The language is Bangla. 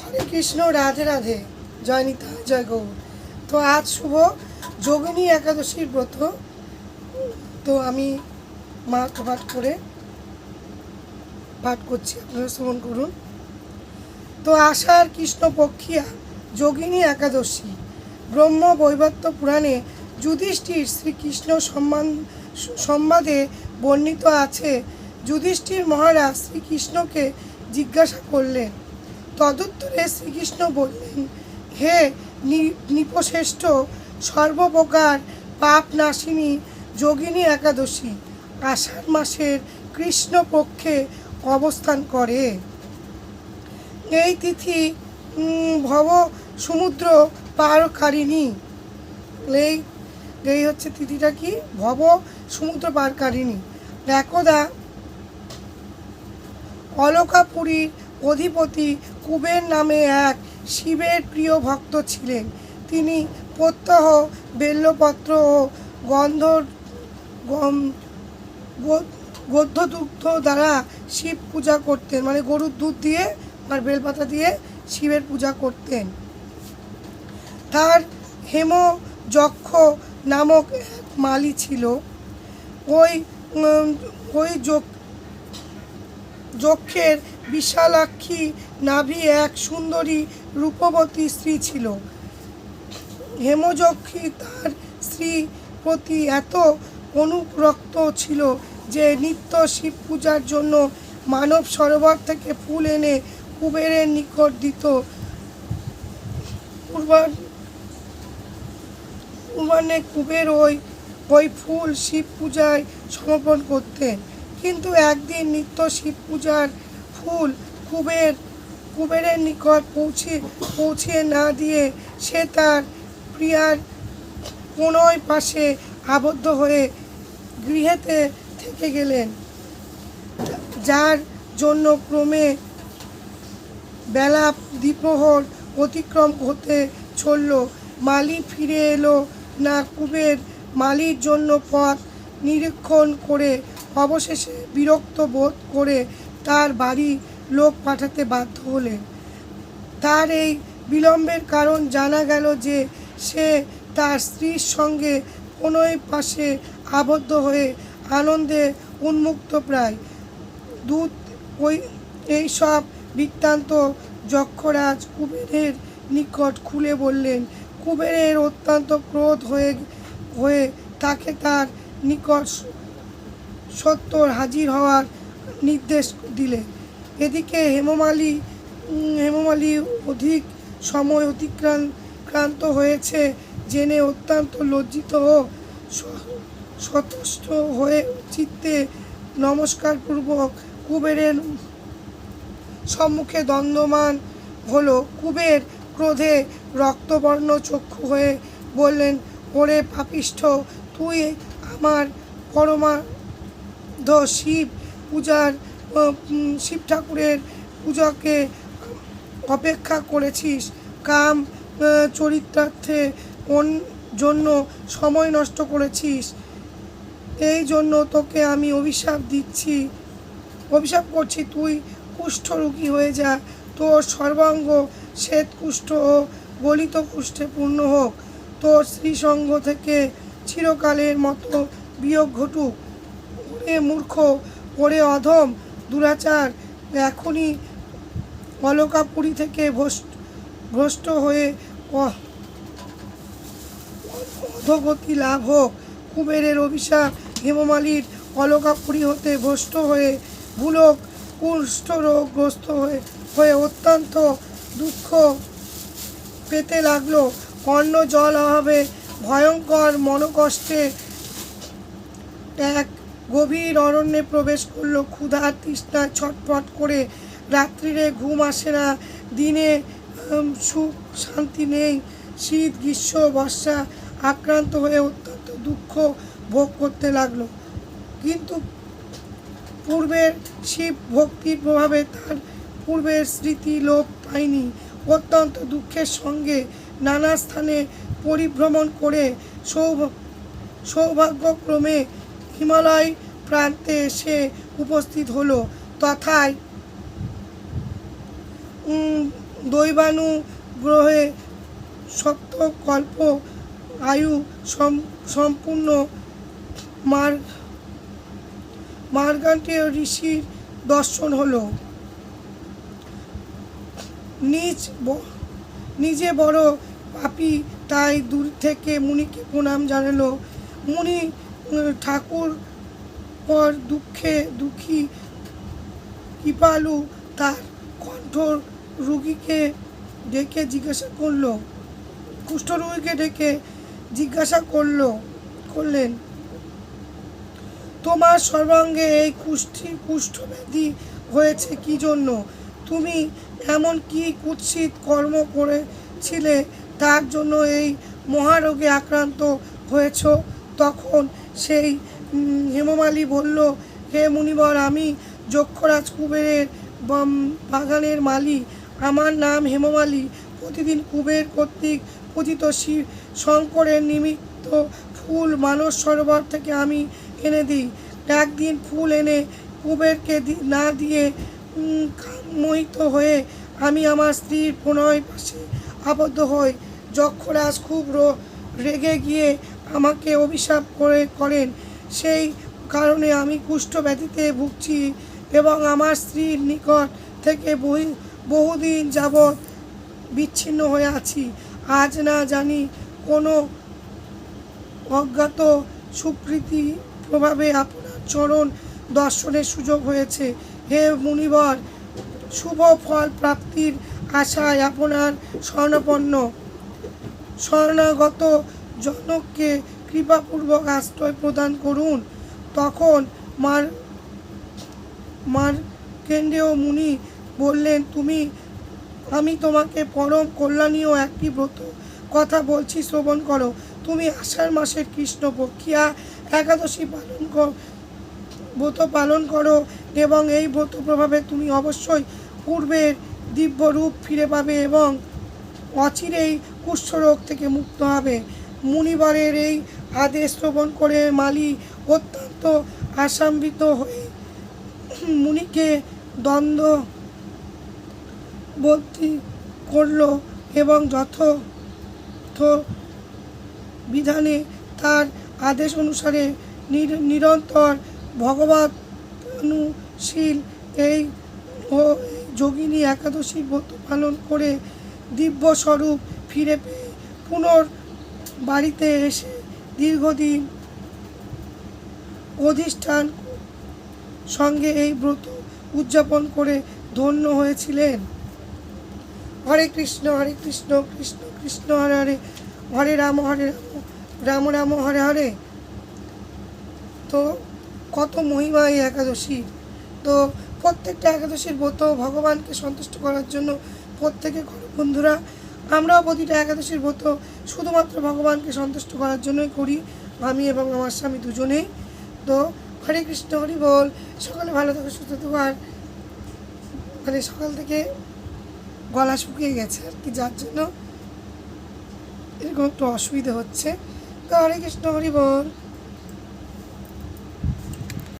হরে কৃষ্ণ, রাধে রাধে। জয় নিতা, জয় গৌর। তো আজ শুভ যোগিনী একাদশীর ব্রত। তো আমি মা পাঠ করে পাঠ করছি, আপনারা শ্রবণ করুন। তো আষাঢ় কৃষ্ণপক্ষিয়া যোগিনী একাদশী, ব্রহ্ম বৈবত্য পুরাণে যুধিষ্ঠির শ্রীকৃষ্ণ সম্মান, সম্বাদে বর্ণিত আছে। যুধিষ্ঠির মহারাজ শ্রীকৃষ্ণকে জিজ্ঞাসা করলেন তদুত্তরে শ্রীকৃষ্ণ বললেন, হে নিপশ্রেষ্ঠ সর্বপ্রকার পাপ নাশিনী যোগিনী একাদশী, আষাঢ় মাসের কৃষ্ণপক্ষে অবস্থান করে। এই তিথি ভব সমুদ্র পারকারিণী। এই এই হচ্ছে তিথিটা কি? ভব সমুদ্র পারকারিণী। একদা অলকাপুরীর অধিপতি কুবের নামে এক শিবের প্রিয় ভক্ত ছিলেন। তিনি প্রত্যহ বেল্লপত্র ও গন্ধ গম- গো- গদ্যদুগ্ধ দ্বারা শিব পূজা করতেন। মানে গরুর দুধ দিয়ে আর বেলপাতা দিয়ে শিবের পূজা করতেন। তার হেম যক্ষ নামক এক মালি ছিল। ওই ওই যক যক্ষের বিশালাক্ষী নাভি এক সুন্দরী রূপবতী স্ত্রী ছিল। হেমযক্ষী তার স্ত্রী প্রতি এত অনুরক্ত ছিল যে নিত্য শিব পূজার জন্য মানব সরোবর থেকে ফুল এনে কুবেরের নিকট দিত। পূর্বাহ্নে কুবের ওই ওই ফুল শিব পূজায় সমর্পণ করতেন। কিন্তু একদিন নিত্য শিব পূজার ফুল কুবের, কুবেরের নিকট পৌঁছে পৌঁছে না দিয়ে সে তার প্রিয়ার কোনোই পাশে আবদ্ধ হয়ে গৃহেতে থেকে গেলেন। যার জন্য ক্রমে বেলা দ্বিপ্রহর অতিক্রম হতে চলল। মালি ফিরে এলো না কুবের। মালির জন্য পথ নিরীক্ষণ করে অবশেষে বিরক্ত বোধ করে তার বাড়ি লোক পাঠাতে বাধ্য হলেন। তার এই বিলম্বের কারণ জানা গেল যে সে তার স্ত্রীর সঙ্গে কোনোই পাশে আবদ্ধ হয়ে আনন্দে উন্মুক্ত প্রায়। দূত ওই এইসব বৃত্তান্ত যক্ষরাজ কুবেরের নিকট খুলে বললেন, কুবেরের অত্যন্ত ক্রোধ হয়ে হয়ে তাকে তার নিকট সত্তর হাজির হওয়ার নির্দেশ দিলেন। এদিকে হেমমালি হেমমালি অধিক সময় অতিক্রান্ত ক্রান্ত হয়েছে, জেনে অত্যন্ত লজ্জিত ও সতুষ্ট হয়ে চিত্তে নমস্কারপূর্বক কুবেরের সম্মুখে দণ্ডমান হলো। কুবের ক্রোধে রক্তবর্ণ চক্ষু হয়ে বললেন, ওরে পাপিষ্ঠ, তুই আমার পরমাধ শিব পূজার শিব ঠাকুরের পূজাকে অপেক্ষা করেছিস। কাম চরিত্রার্থে কোন জন্য সময় নষ্ট করেছিস? এই জন্য তোকে আমি অভিশাপ দিচ্ছি। অভিশাপ করছি, তুই কুষ্ঠরোগী হয়ে যা। তোর সর্বাঙ্গ শ্বেত কুষ্ঠ ও গলিত কুষ্ঠে পূর্ণ হোক। তোর শ্রীসঙ্গ থেকে চিরকালের মতো বিয়োগ ঘটুক। ওরে মূর্খ, ওরে অধম দুরাচার এখনই অলকাপুরী থেকে ভ্রষ্ট হয়ে অধগতি লাভ হোক। কুবেরের অভিশাপ হেমমালির অলকাপুরী হতে ভ্রষ্ট হয়ে ভুলক, কুষ্ঠরোগগ্রস্ত হয়ে হয়ে অত্যন্ত দুঃখ পেতে লাগল। অন্ন জল অভাবে ভয়ঙ্কর মনকষ্টে এক গভীর অরণ্যে প্রবেশ করল। ক্ষুধা তৃষ্ণা ছটফট করে। রাত্রিরে ঘুম আসে না। দিনে সুখ, শান্তি নেই। শীত, গ্রীষ্ম, বর্ষা আক্রান্ত হয়ে অত্যন্ত দুঃখ ভোগ করতে লাগল। কিন্তু পূর্বের শিব ভক্তির প্রভাবে তার পূর্বের স্মৃতি লোপ পায়নি। অত্যন্ত দুঃখের সঙ্গে নানা স্থানে পরিভ্রমণ করে সৌভ- সৌভাগ্যক্রমে হিমালয় প্রান্তে এসে উপস্থিত হলো। তথায় দৈবানু গ্রহে সপ্তকল্প আয়ু সম- সম্পূর্ণ মার মার্গান্তীয় ঋষির দর্শন হলো। নিজ নিজে বড় পাপি তাই দূর থেকে মুনিকে প্রণাম জানালো। মুনি ঠাকুর পর দুঃখে দুঃখী কৃপালু তার কণ্ঠ রুগীকে ডেকে জিজ্ঞাসা করল কুষ্ঠরোগীকে ডেকে জিজ্ঞাসা করল, করলেন, তোমার সর্বাঙ্গে এই কুষ্ঠি কুষ্ঠব্যাধি হয়েছে কি জন্য? তুমি এমন কি কুৎসিত কর্ম করেছিলে তার জন্য এই মহারোগে আক্রান্ত হয়েছ? তখন সেই হেমমালী বলল, হে মুনিবর, আমি যক্ষরাজ কুবেরের বাগানের মালি আমার নাম হেমমালী। প্রতিদিন কুবের কর্তৃক পূজিত শিব শঙ্করের নিমিত্ত ফুল মানস সরোবর থেকে আমি এনে দিই। একদিন ফুল এনে কুবেরকে না দিয়ে মোহিত হয়ে আমি আমার স্ত্রীর প্রণয় পাশে আবদ্ধ হই। যক্ষরাজ খুব রেগে গিয়ে আমাকে অভিশাপ করে করেন। সেই কারণে আমি কুষ্ঠ ব্যাধিতে ভুগছি এবং আমার স্ত্রীর নিকট থেকে বহু, বহুদিন যাবৎ বিচ্ছিন্ন হয়ে আছি। আজ না জানি কোনো অজ্ঞাত সুকৃতি প্রভাবে আপনার চরণ দর্শনের সুযোগ হয়েছে। হে মুনিবর, শুভ ফল প্রাপ্তির আশায় আপনার স্বর্ণপন্ন শরণাগত জনককে কৃপাপূর্বক আশ্রয় প্রদান করুন। তখন মার মার কেন্দ্রীয় মুনি বললেন, তুমি, আমি তোমাকে পরম কল্যাণীয় একটি ব্রত কথা বলছি, শ্রবণ করো। তুমি আষাঢ় মাসের কৃষ্ণ কৃষ্ণপক্ষিয়া, একাদশী পালন কর ব্রত পালন করো এবং এই ব্রত প্রভাবে তুমি অবশ্যই পূর্বের দিব্য রূপ ফিরে পাবে এবং অচিরেই কুষ্ঠরোগ থেকে মুক্ত হবে। মুনিবরের এই আদেশ শ্রবণ করে মালি অত্যন্ত আশান্বিত হয়ে মুনিকে দ্বন্দ্ব বর্তি করল এবং যথ বিধানে তার আদেশ অনুসারে নির- নিরন্তর ভগবত অনুশীল এই যোগিনী একাদশী ব্রত পালন করে দিব্যস্বরূপ ফিরে পেয়ে পুনর বাড়িতে এসে দীর্ঘদিন অধিষ্ঠান সঙ্গে এই ব্রত উদযাপন করে ধন্য হয়েছিলেন। হরে কৃষ্ণ হরে কৃষ্ণ কৃষ্ণ কৃষ্ণ, হরে হরে হরে রাম হরে রাম রাম রাম, হরে হরে। তো কত মহিমা এই একাদশী তো প্রত্যেকটা একাদশীর ব্রত ভগবানকে সন্তুষ্ট করার জন্য প্রত্যেকে বন্ধুরা আমরাও প্রতিটা একাদশীর ব্রত শুধুমাত্র ভগবানকে সন্তুষ্ট করার জন্যই করি, আমি এবং আমার স্বামী দুজনেই তো হরে কৃষ্ণ, হরি বল, সকালে ভালো থাকো, সুস্থ থাকো। আর মানে সকাল থেকে গলা শুকিয়ে গেছে আর কি, যার জন্য এরকম একটু অসুবিধা হচ্ছে। তো হরে কৃষ্ণ, হরি বল।